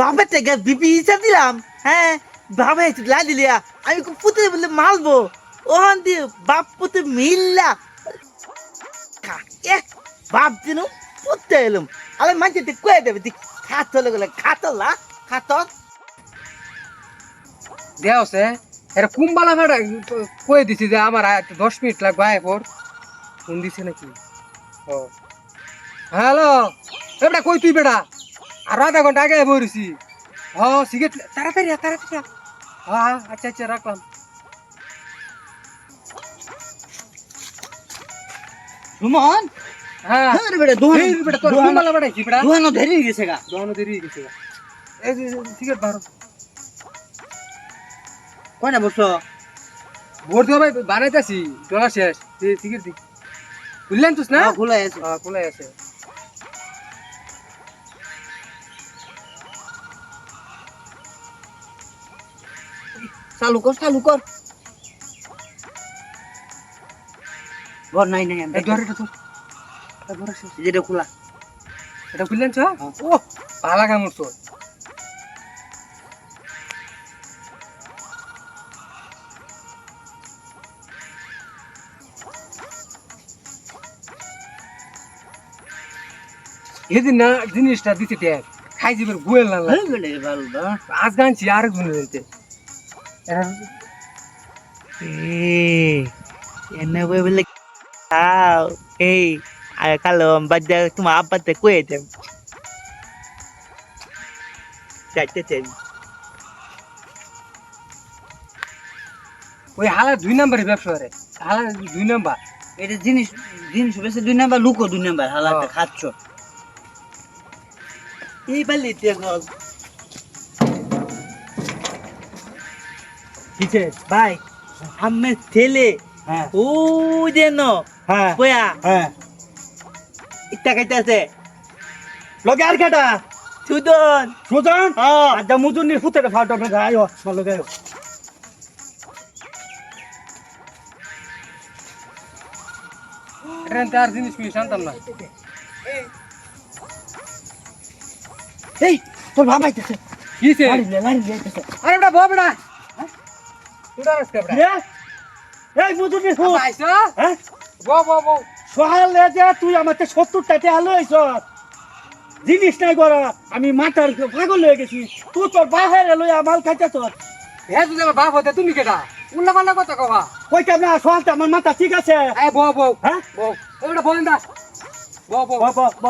বাবার থেকে বিপি ইচ্ছা দিলাম। হ্যাঁ বাবা একটু লা দিলিয়া আমি পুতে বলে মারবো। ওখান দিয়ে বাপ পুতে মিললা। খা- এ, বাপ দিন পুতে এলাম। আরে মাঝে তুই কয়ে দেবে, তুই খাতলে গেলে খাতলা খাতল দেও সে, এরা কুম্বালা ফাটা কয়ে দিছি যে আমার দশ মিনিট লাগবে, আয় পর ফোন দিছে নাকি? ও। হ্যালো বেটা কই তুই বেটা? আর আধা ঘণ্টা আগে বইছি হ সিগারেট তাড়াতাড়ি তাড়াতাড়ি। হ্যাঁ আচ্ছা আচ্ছা রাখলাম। সুমন হ্যাঁ। হ্যাঁ রে বেটা দোহান এই বেটা তোর কুম্বালা ফাটা কি বেটা। দোহানো ধরে গেছে গা। দোকানে দেরি হয়ে গেছে এই যে সিগারেট বারো। কয় না বসো ভোর দিয়ে ভাই বানাইতেছি ডলার শেষ। সিগারেট দি। বুঝলেন তুস না? খোলা আছে। হ্যাঁ খোলাই আছে। চালু কর চালু কর ঘর নাই নাই। যেটা খোলা এটা হ্যাঁ। ও ভালো কামড় তোর এদিন না জিনিসটা দিতে দেখ খাই যাবে গুয়েল না আজ গানছি আর গুনে দিতে বলে খাও এই আর কালো বাদ্যা তোমার আব্বাতে কয়ে দেব চাইতে চাই ওই হালা দুই নাম্বারের ব্যবসা রে হালা দুই নাম্বার এটা জিনিস জিনিস বেশি দুই নাম্বার লুকো দুই নাম্বার হালাতে। খাচ্ছ এই বালি দেখো কিছে ভাই আমি ছেলে। হ্যাঁ। ও যেন হ্যাঁ। কয়া? হ্যাঁ। ইটা খাইতেছে। লগে আর কেটা? সুদন সুজন? হ্যাঁ আচ্ছা মুজুনির ফুটের ফাটো না চলো গায়ো এটা তার জিনিস কি জানতাম না। এই তোর বাবা আইতেছে। গাড়ি লে আইতেছে। আরে বেটা। এ এই ফুট আইছো হ্যাঁ বউ বউ বউ সহালে যে তুই আমাকে সত্তর টাকা আলো আইছ জিনিস নাই গড়া আমি মাথার পাগল হয়ে গেছি তুই তোর বাহের লই আমাল খাইতেছ হ্যাঁ তুই আমার বাপ হতে তুমি কেটা উল্লা পাল্লা কথা কবা কই কেমন আমার মাথা ঠিক আছে এই বউ বউ হ্যাঁ বউ এটা বলেন দা বউ ব, ব, ব।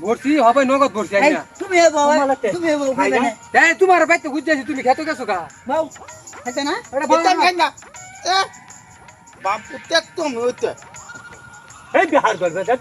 ভর্তি হবে নগদ ভর্তি আই না তুমি এ বাবা। তুমি এ বাবা না? এই তোমার বাইতে গুজেছি তুমি খেতে গেছো কা বাউ খেতে না এটা বল না। খাই না এ বাপ তে তুমি হইতে এই বিহার করবে যা।